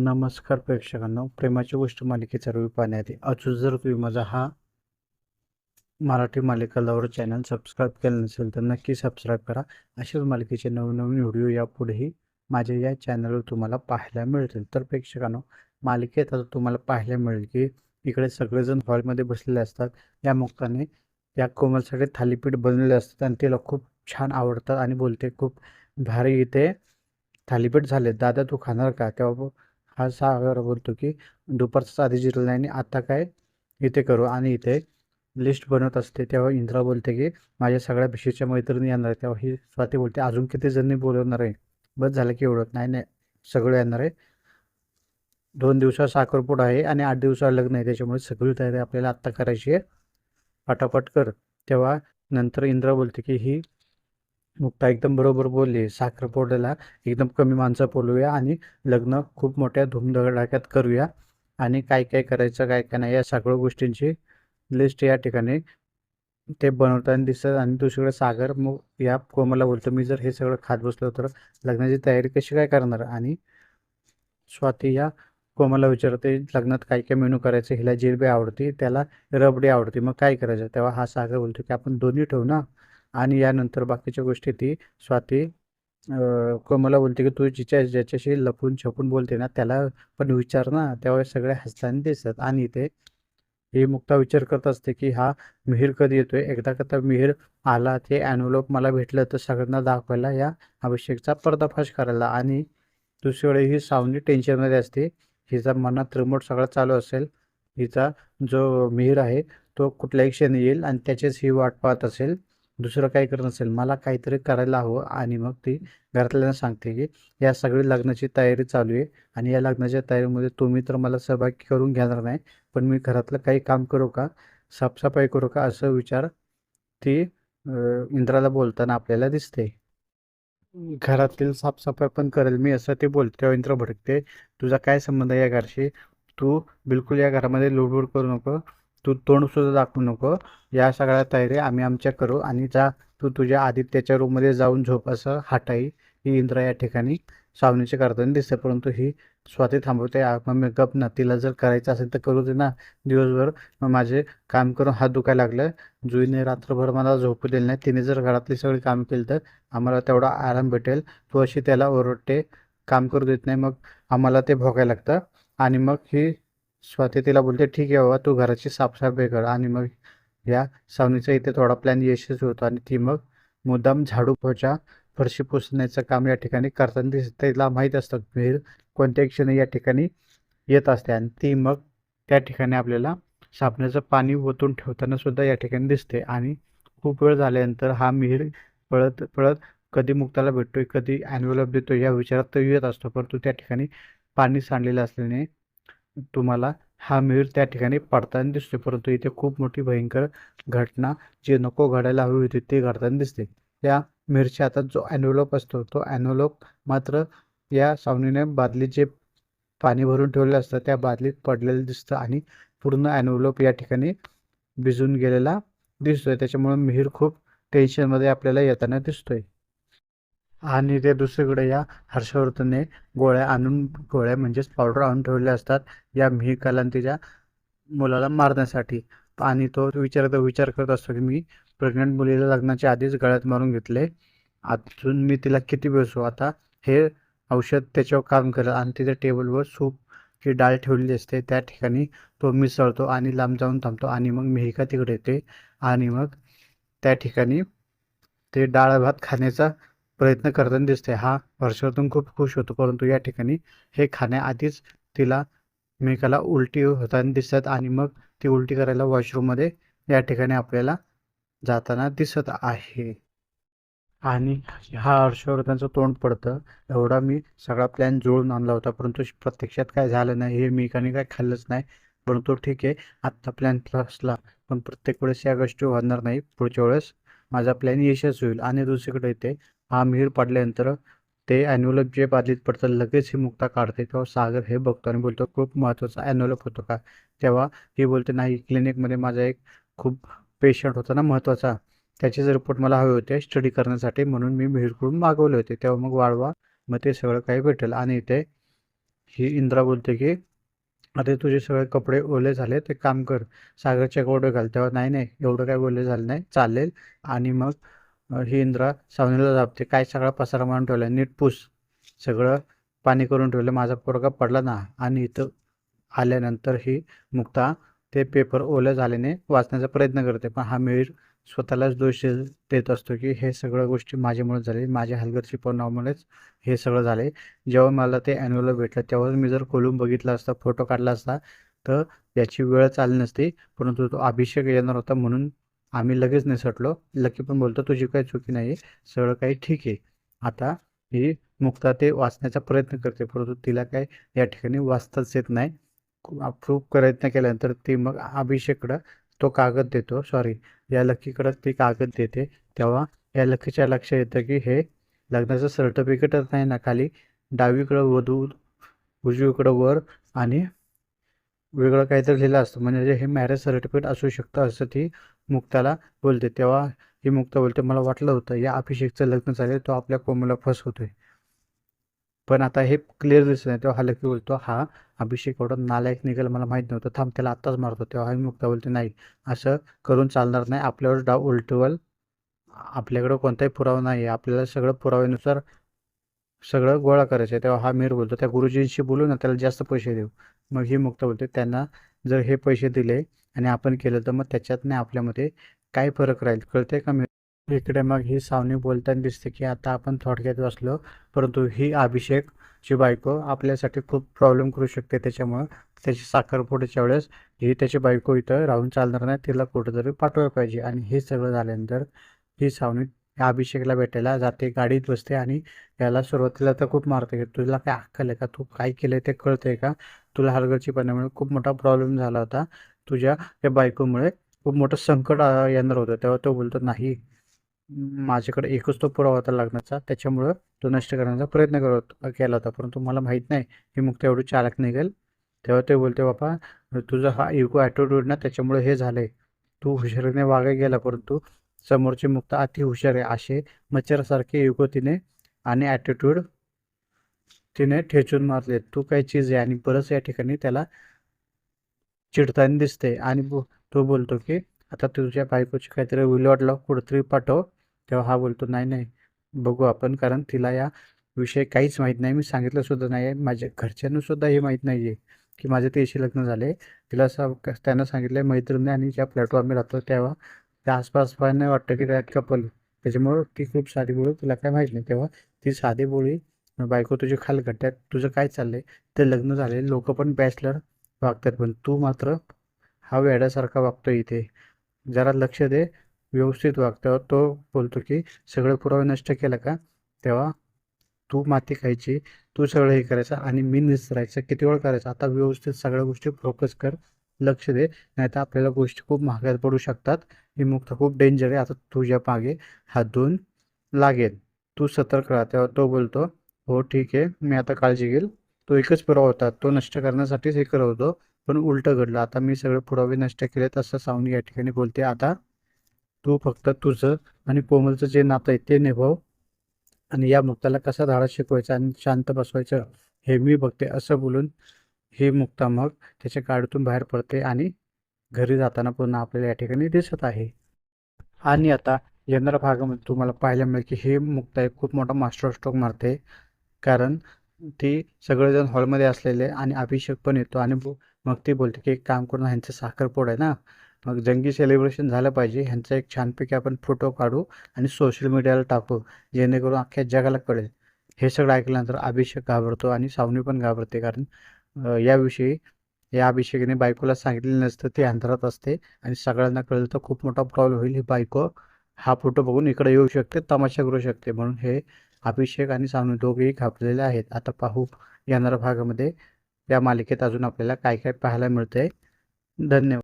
नमस्कार प्रेक्षकांनो प्रेमाची गोष्ट मालिकेचा रिव्ह्यू पाहण्याआधी अजून जर तुम्ही माझा हा मराठी मालिका लवर चॅनल सबस्क्राईब केलं नसेल तर नक्की सबस्क्राईब करा. अशाच मालिकेचे नवनवीन व्हिडिओ यापुढेही माझ्या या चॅनलवर तुम्हाला पाहायला मिळतील. तर प्रेक्षकांनो मालिकेत आता तुम्हाला पाहायला मिळेल की इकडे सगळेजण हॉलमध्ये बसलेले असतात. या मुक्ताने या कोमलसाठी थालीपीठ बनलेले असतात आणि तिला खूप छान आवडतात आणि बोलते खूप भारी इथे थालीपीठ झाले. दादा तू खाणार का? तेव्हा हा सागर बोलतो की दुपारचा आधी जिरलं नाही आणि आता काय? इथे करू आणि इथे लिस्ट बनवत असते. तेव्हा इंद्रा बोलते की माझ्या सगळ्या भिशीच्या मैत्रिणी येणार आहे तेव्हा ही स्वाती बोलते अजून किती जणी बोलवणार आहे? बस झालं की एवढं. नाही नाही सगळं येणार आहे. दोन दिवसात साखरपुडा आहे आणि आठ दिवसाला लग्न आहे. त्याच्यामुळे सगळी तयारी आपल्याला आत्ता करायची आहे. पटापट कर. तेव्हा नंतर इंद्रा बोलते की ही मुक्ता एकदम बरोबर बोलली. साखरपुड्याला एकदम कमी माणसं बोलूया आणि लग्न खूप मोठ्या धूमधडाक्यात करूया. आणि काय काय करायचं काय काय नाही या सगळ्या गोष्टींची लिस्ट या ठिकाणी ते बनवताना दिसतात. आणि दुसरीकडे सागर मग या कोमाला बोलतो मी जर हे सगळं खात बसलो तर लग्नाची तयारी कशी काय करणार? आणि स्वाती या कोमाला विचारते लग्नात काय काय मेनू करायचं? हिला जिरबी आवडते त्याला रबडी आवडते. मग काय करायचं? तेव्हा हा सागर बोलतो की आपण दोन्ही ठेवू ना? आणि यानंतर बाकीच्या गोष्टी ती स्वाती कोमला बोलते की तू जिच्या ज्याच्याशी लपून छपून बोलते ना त्याला पण विचार ना त्यावेळेस सगळे हसताना दिसतात. आणि ते ही मुक्ता विचार करत असते की हा मिहीर कधी येतोय? एकदा का तर मिहीर आला ते ॲनोलोप मला भेटलं तर सगळ्यांना दाखवायला या अभिषेकचा पर्दाफाश करायला. आणि दुसरीकडे ही सावनी टेन्शनमध्ये असते. हिचा मनात रिमोट सगळा चालू असेल. हिचा जो मिहीर आहे तो कुठल्याही क्षणी येईल आणि त्याचीच ही वाट पाहत असेल. दुसरं काही करत नसेल मला काहीतरी करायला हवं आणि मग ती घरातल्यांना सांगते की या सगळी लग्नाची तयारी चालू आहे आणि या लग्नाच्या तयारीमध्ये तुम्ही तर मला सहभागी करून घेणार नाही पण मी घरातलं काही काम करू का? साफसफाई करू का? असं विचार ती इंद्राला बोलताना आपल्याला दिसते. घरातील साफसफाई पण करेल मी असं ते बोलते. इंद्र भडकते. तुझा काय संबंध आहे या घरशी? तू बिलकुल या घरामध्ये लुडबुड करू नको. तू तोंडसुद्धा दाखवू नको. या सगळ्या तयारी आम्ही आमच्या करू आणि जा तू तुझ्या आदित्याच्या रूममध्ये जाऊन झोप असं हाटाई ही इंद्रा या ठिकाणी सावनीचे करताना दिसते. परंतु ही स्वाती थांबवते. "आ, मग गप ना तिला जर करायचं असेल तर करू दे ना. दिवसभर मग माझे काम करून हात दुखायला लागलं. जुईने रात्रभर मला झोपू दिलं नाही. तिने जर घरातली सगळी कामं केली तर आम्हाला तेवढा आराम भेटेल. तू अशी त्याला ओरडते काम करू देत नाही. मग आम्हाला ते भोगायला लागतं. आणि मग ही स्वाती तिला बोलते ठीक आहे बाबा तू घराची साफसफाई कर आणि मग या सावनीचा इथे थोडा प्लॅन यशस्वी होतो आणि ती मग मुद्दाम झाडू पोचा फरशी पुसण्याचं काम या ठिकाणी करताना दिसत. तिला माहीत असतं विहीर कोणत्या क्षणी या ठिकाणी येत असते आणि ती मग त्या ठिकाणी आपल्याला साबणाचं पाणी ओतून ठेवताना सुद्धा या ठिकाणी दिसते. आणि खूप वेळ झाल्यानंतर हा मिहीर पळत पळत कधी मुक्ताला भेटतोय कधी ॲन्व्हलप देतो या विचारात तो येत असतो. परंतु त्या ठिकाणी पाणी सांडलेलं असल्याने तुम्हाला हा मिहीर त्या ठिकाणी पडताना दिसतो. परंतु इथे खूप मोठी भयंकर घटना जी नको घडायला हवी होती ती घडताना दिसते. या मिरच्या हातात जो ॲनोलोप असतो तो ॲनोलोप मात्र या सावनीने बादलीत जे पाणी भरून ठेवलेलं असतं त्या बादलीत पडलेलं दिसतं आणि पूर्ण ॲनोलोप या ठिकाणी भिजून गेलेला दिसतोय. त्याच्यामुळे मिहीर खूप टेन्शनमध्ये आपल्याला येताना दिसतोय. आणि ते दुसरीकडे या हर्षवर्धनने गोळ्या आणून गोळ्या म्हणजेच पावडर आणून ठेवलेल्या असतात या मिहिकाला आणि तिच्या मुलाला मारण्यासाठी. आणि तो विचार विचार करत असतो की मी प्रेग्नंट मुलीला लग्नाच्या आधीच गळ्यात मारून घेतले. अजून मी तिला किती बसू आता हे औषध त्याच्यावर काम करेल आणि तिच्या टेबलवर सूप ची डाळ ठेवलेली असते. त्या ठिकाणी तो मिसळतो आणि लांब जाऊन थांबतो आणि मग मिहिका तिकडे येते आणि मग त्या ठिकाणी ते डाळ भात खाण्याचा प्रयत्न करताना दिसते हा हर्षवर्धन खूप खुश होतो परंतु या ठिकाणी हे खाण्याआधीच तिला मेकाला उलटी होताना दिसतात आणि मग ती उलटी करायला वॉशरूममध्ये या ठिकाणी आपल्याला जाताना दिसत आहे. आणि हा हर्षवर्धनचं तोंड पडतं. एवढा मी सगळा प्लॅन जुळून आणला होता परंतु प्रत्यक्षात काय झालं नाही हे मेकाने काय खाल्लंच नाही. परंतु ठीक आहे आत्ता प्लॅन असला पण प्रत्येक वेळेस या गोष्टी होणार नाही. पुढच्या वेळेस माझा प्लॅन यशस्वी होईल. आणि दुसरीकडे ते हा मिहीर पडल्यानंतर ते ॲन्व्हलप जे बादलीत पडतं लगेच ही मुक्ता काढते. तेव्हा सागर हे बघतो आणि बोलतो खूप महत्त्वाचा ॲन्व्हलप होतो का? तेव्हा ही बोलते नाही क्लिनिकमध्ये माझा एक खूप पेशंट होता ना महत्त्वाचा. त्याचेच रिपोर्ट मला हवे होते स्टडी करण्यासाठी म्हणून मी मिहीरकडून मागवले होते. तेव्हा मग वाढवा मग ते सगळं काही भेटेल आणि इथे ही इंद्रा बोलते की अरे तुझे सगळे कपडे ओले झाले ते काम कर सागरच्या कपडे घाल. तेव्हा नाही नाही एवढं काय ओले झालं नाही चालेल आणि मग ही इंद्रा सावनीला जापते काय सगळा पसारा मारून ठेवला नीट पूस. सगळं पाणी करून ठेवलं माझा पोरगा पडला ना आणि इथं आल्यानंतर ही मुक्ता ते पेपर ओल्या झाल्याने वाचण्याचा प्रयत्न करते. पण हा मिहीर स्वतःलाच दोष देत असतो की हे सगळ्या गोष्टी माझ्यामुळे झाले. माझ्या हलगर्जीपणामुळेच हे सगळं झाले. जेव्हा मला ते ॲन्युअल भेटलं तेव्हा मी जर खोलून बघितलं असता फोटो काढला असता तर याची वेळ चालली नसती. परंतु तो अभिषेक येणार होता म्हणून आम्ही लगेच निसटलो लकी पण बोलतो तुझी काही चुकी नाही सगळं काही ठीक आहे. आता ही मुक्ता ते वाचण्याचा प्रयत्न करते परंतु तिला काय या ठिकाणी वाचताच येत नाही. खूप प्रयत्न केल्यानंतर ती मग अभिषेककडं तो कागद देतो. सॉरी या लकीकडं ती कागद देते. तेव्हा या लकीच्या लक्षात येतं की हे लग्नाचं सर्टिफिकेटच नाही ना खाली. डावीकडं वधू उजवीकडं वर आणि वेगळं काहीतरी लिहिलं असतं. म्हणजे हे मॅरेज सर्टिफिकेट असू शकतं असं ती मुक्ताला बोलते. तेव्हा ही मुक्ता बोलते मला वाटलं होतं या अभिषेकचं लग्न झाले तो आपल्या कोमला फसवतोय. पण आता हे क्लिअर दिसत नाही. तेव्हा हा लकी बोलतो हा अभिषेक एवढा नालायक निघेल मला माहीत नव्हतं. थांब त्याला आत्ताच मारतो. तेव्हा ही मुक्ता बोलते नाही असं करून चालणार नाही. आपल्यावर डाव उलटवल. आपल्याकडं कोणताही पुरावा नाही आहे आपल्याला सगळं पुराव्यानुसार सगळं गोळा करायचं आहे तेव्हा हा मीर बोलतो त्या गुरुजींशी बोलू ना त्याला जास्त पैसे देऊ. मग ही मुक्त बोलते त्यांना जर हे पैसे दिले आणि आपण केलं तर मग त्याच्यातने आपल्यामध्ये काय फरक राहील? कळते का मी? इकडे मग ही सावनी बोलताना दिसते की आता आपण थोडक्यात बसलो. परंतु ही अभिषेकची बायको आपल्यासाठी खूप प्रॉब्लेम करू शकते. त्याच्यामुळं त्याची साखरपुड्याच्या वेळेस ही त्याची बायको इथं राहून चालणार नाही. तिला कुठंतरी पाठवायला पाहिजे. आणि हे सगळं झाल्यानंतर ही सावनी या अभिषेकला भेटायला जाते गाडीत बसते आणि याला सुरुवातीला तर खूप मारते. की तुला काय अक्कल आहे का? तू काय केलं ते कळतंय का? तुला हलगर्जीपणामुळे खूप मोठा प्रॉब्लेम झाला होता. तुझ्या त्या बायकोमुळे खूप मोठं संकट येणार होतं. तेव्हा तो बोलतो नाही माझ्याकडे एकच तो पुरावा होता लग्नाचा. त्याच्यामुळं तो नष्ट करण्याचा प्रयत्न करत केला होता. परंतु मला माहीत नाही की मग तेवढं चालक निघेल. तेव्हा ते बोलते बापा तुझा हा इको ॲटिट्यूड ना त्याच्यामुळे हे झालंय. तू हुशारीने वागाय गेला परंतु समोरचे मुक्त अति हुशार आहे असे मच्छरासारखे युगो तिने आणि ॲटिट्यूड तिने ठेचून मारले. तू काय चीज आहे आणि बरंच या ठिकाणी त्याला चिडताना दिसते. आणि बो- तो बोलतो की आता तुझ्या बायकोची काहीतरी विल्हेवाट लाव पाठव. तेव्हा हा बोलतो नाही नाही बघू आपण कारण तिला या विषय काहीच माहीत नाही. मी सांगितलं सुद्धा नाही आहे. माझ्या घरच्यांना सुद्धा हे माहीत नाही आहे की माझे तिशी लग्न झाले. तिला सा त्यांना सांगितलं मैत्रिणी आणि ज्या फ्लॅटवर आम्ही राहतो तेव्हा त्या आसपास नाही वाटतं की त्यात कपल त्याच्यामुळं ती खूप साधी बोळी तुला काय माहीत नाही तेव्हा ती साधी बोळी बायको तुझी खालगट्ट्यात तुझं काय चाललंय? ते लग्न झाले लोक पण बॅचलर वागतात पण तू मात्र हा वेड्यासारखा वागतो इथे. जरा लक्ष दे व्यवस्थित वागतो तो बोलतो की सगळे पुरावे नष्ट केलं का? तेव्हा तू माती खायची तू सगळं हे करायचं आणि मी निसरायचं किती वेळ करायचं? आता व्यवस्थित सगळ्या गोष्टी फोकस कर लक्ष दे नाहीतर आपल्याला गोष्टी खूप महागात पडू शकतात. ही मुक्त खूप डेंजर आहे. आता तुझ्या मागे हात धुवून लागेल. तू सतर्क राहा. तेव्हा तो बोलतो हो ठीक आहे. मी आता काळजी घेईल. तो एकच पुरावा होता. तो नष्ट करण्यासाठीच हे करत होतो. पण उलटं घडलं. आता मी सगळे पुरावे नष्ट केले तसं सावनी या ठिकाणी बोलते. आता तू फक्त तुझं आणि कोमलचं जे नातं आहे ते निभाव आणि या मुक्ताला कसा धाडा शिकवायचा आणि शांत बसवायचं हे मी बघते. असं बोलून ही मुक्ता मग त्याच्या गाडीतून बाहेर पडते आणि घरी जाताना पुन्हा आपल्याला या ठिकाणी दिसत आहे. आणि आता येणाऱ्या भागामध्ये तुम्हाला पाहायला मिळेल की हे मुक्ता एक खूप मोठा मास्टर स्ट्रोक मारते. कारण ती सगळेजण हॉलमध्ये असलेले आणि अभिषेक पण येतो आणि मग ती बोलते की एक काम करून ह्यांचं साखरपोड आहे ना. मग जंगी सेलिब्रेशन झालं पाहिजे. ह्यांचा एक छानपैकी आपण फोटो काढू आणि सोशल मीडियाला टाकू. जेणेकरून अख्ख्या जगाला कळेल. हे सगळं ऐकल्यानंतर अभिषेक घाबरतो आणि सावनी पण घाबरते. कारण याविषयी या अभिषेकाने बायकोला सांगितलेलं नसतं ती अंधारात असते आणि सगळ्यांना कळलं तर खूप मोठा प्रॉब्लेम होईल. ही बायको हा फोटो बघून इकडे येऊ शकते तमाशा करू शकते. म्हणून हे अभिषेक आणि सानू दोघेही घाबरलेले आहेत. आता पाहू येणाऱ्या भागामध्ये या मालिकेत अजून आपल्याला काय काय पाहायला मिळतंय. धन्यवाद.